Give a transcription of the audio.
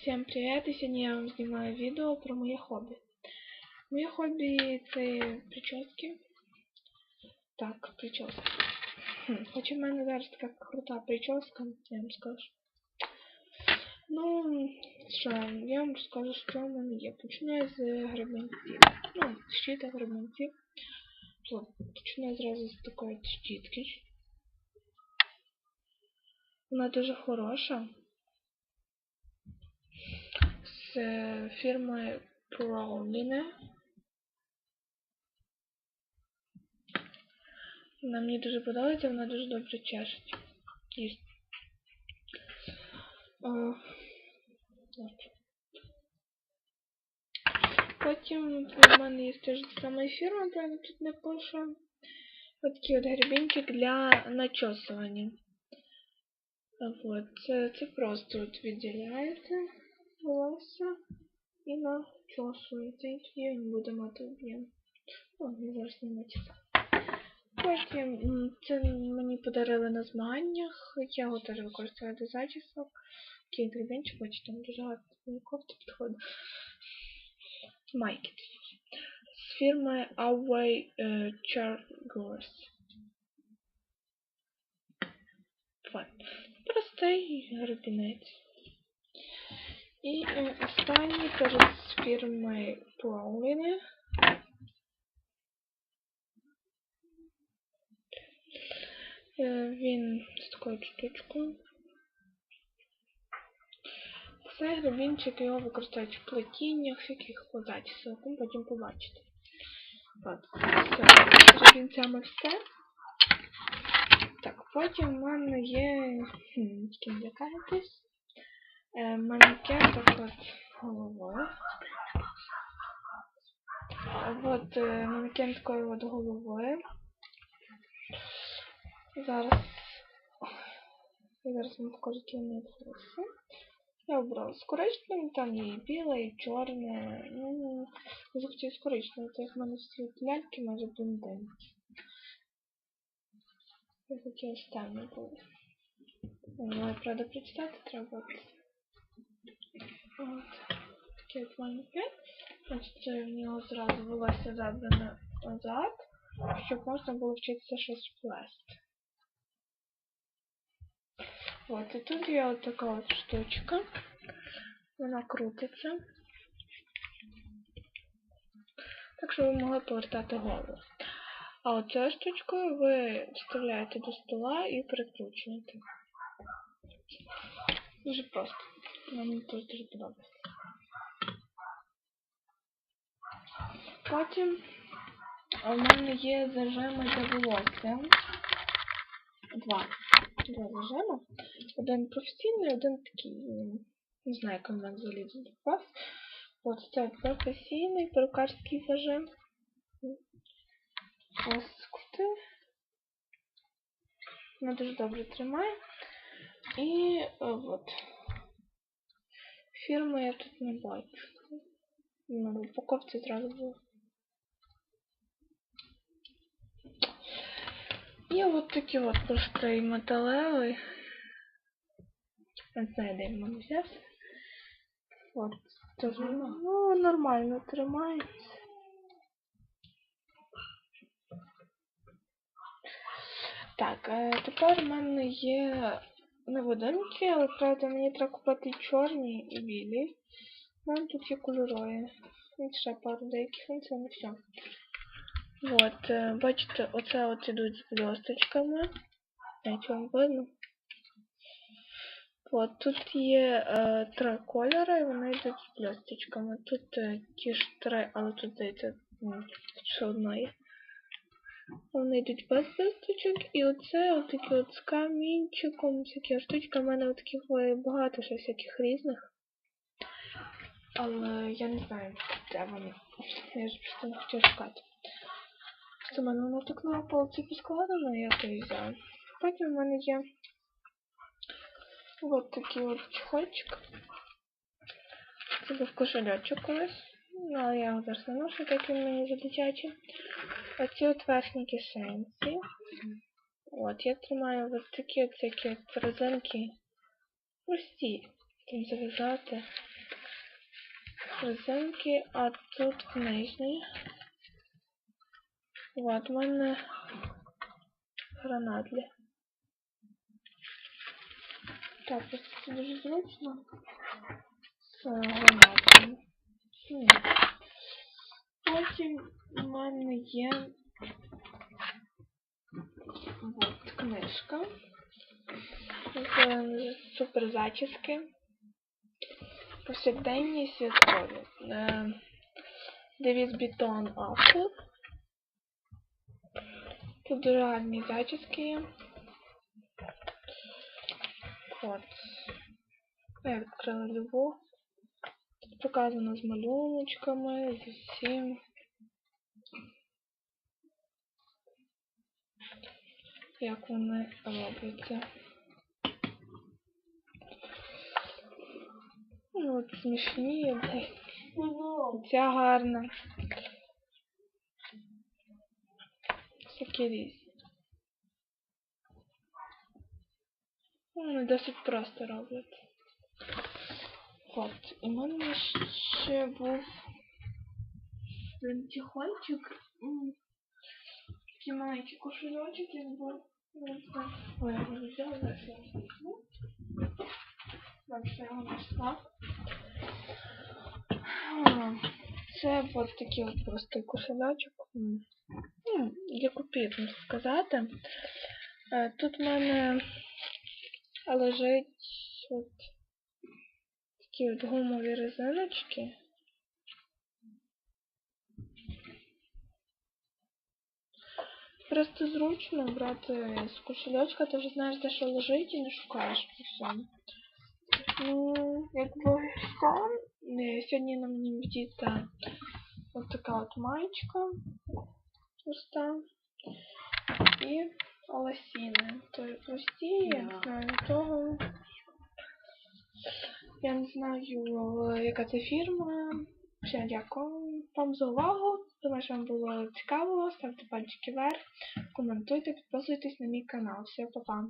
Всем привет! І сьогодні я вам знімаю відео про моє хобі. Моє хобі це прически. Так, прически. Хм, Хоча в мене зараз така крута прическа, я вам скажу. Ну, що, я вам розкажу, що в мене є. Почну я з гребенців. Ну, щита гребенців. Почну я зразу з такої щітки. Вона дуже хороша. Е, фірми Prowline. Вона мені дуже подобається, вона дуже добре чешить. Є. О. Потім в мене є теж сама фірма, правда тут не пише. Ось такий от гребінчик для начосування. Вот, це, просто от відділяєте волосся і начосуєте. І тоді він буде мати об'єм. О, я зараз начесав. Потім це мені подарили на змаганнях. Я його теж використовую до зачісок. Такий гребенчик, бачите, там дуже гарно кофта підходить. Майки. З фірми Away е, Chargers. Вот. Простий гребінець. І е, останній перед фірмою Prowline. Е, Він з такою штучкою. Це гребінчик, його використовують в плетіннях, всяких зачісок, ви потім побачите. От, все, з гребінцями все. Так, потім в мене є... Ким лякаєтесь? Е, манекен так от головою. От е, манекен такою от головою. Зараз. Я зараз вам покажу, вони волосся. Я обрала з коричневим, там є і біле, і чорне. Ну, захотів з коричневим, то як в мене всі ляльки майже блондинки. Я хотіла останнє було. Ну, правда, прочитати треба. Такий от манекен. Значить, в нього зразу волосся забране назад, щоб можна було вчитися щось плести. От, і тут є от така от штучка. Вона крутиться. Так що ви могли повертати голову. А оцею штучкою ви вставляєте до стола і перекручуєте. Дуже просто. Мені теж дуже подобається. Потім у мене є зажими для волосся. Два. Два зажими. Один професійний, один такий. Не знаю, як він взагалі вас. От це професійний перукарський зажим. Ось скрутив. Вона дуже добре тримає. І от. Фірми я тут не бачу. Ну, в упаковці зразу було. І от такі от простий металевий. Не знаю, де він взявся. От. Теж, ну, нормально тримається. Так, е, тепер в мене є невидимки, але правда мені треба купити чорні і білі. У тут є кольорові. І ще пару деяких, ну це все. От, е, бачите, оце от ідуть з блісточками. Вам видно. От, тут є е, три кольори, і вони йдуть з блісточками. Тут е, ті ж три, але тут здається, ну, ще одна є. Вони йдуть без блісточок, і оце отакі от з камінчиком, всякі штучки. У мене таких багато ще всяких різних. Але я не знаю, де вони. Я ж просто не хотів шукати. Це в мене воно так на полці поскладено, я то і взяла. Потім в мене є от такий от чехольчик. Це був кошельочок колись. Ну, але я його зараз не ношу, так він мені за дитячий. Оці от верхні кишенці. От, я тримаю ось такі от всякі. Прості. Там зав'язати. резинки, а тут книжні. Вот, в мене гранатлі. Так, ось це дуже зручно. З гранатами. Потім в мене є от, книжка з супер зачіски. Повсякденні святкові. Е, Девіз Бітон автор. Тут зачіски. От. Я відкрила любов. Тут показано з малюночками, з усім. Як вони робляться. Ну, от смішні. Ця гарна. Всякі різні. Ну, Вони досить просто роблять. От, в мене ще був лентихончик. Такий маленький кошельочок я був. Ой, я не взяла, зараз я візьму. Так, я його знайшла. Це от такий от простий кошелячок. М. Ну, для купів, можна сказати. Тут в мене лежить от такі от гумові резиночки. Просто зручно брати з кошельочка, ти вже знаєш, де що лежить і не шукаєш по всьому. Ну, якби все. Е, Сьогодні на мені вдіта от така от маєчка проста. І лосіни. То є прості, я не знаю того. Я не знаю, е, яка це фірма. Все, дякую вам за увагу. Думаю, що вам було цікаво. Ставте пальчики вверх, коментуйте, підписуйтесь на мій канал. Все, па-па.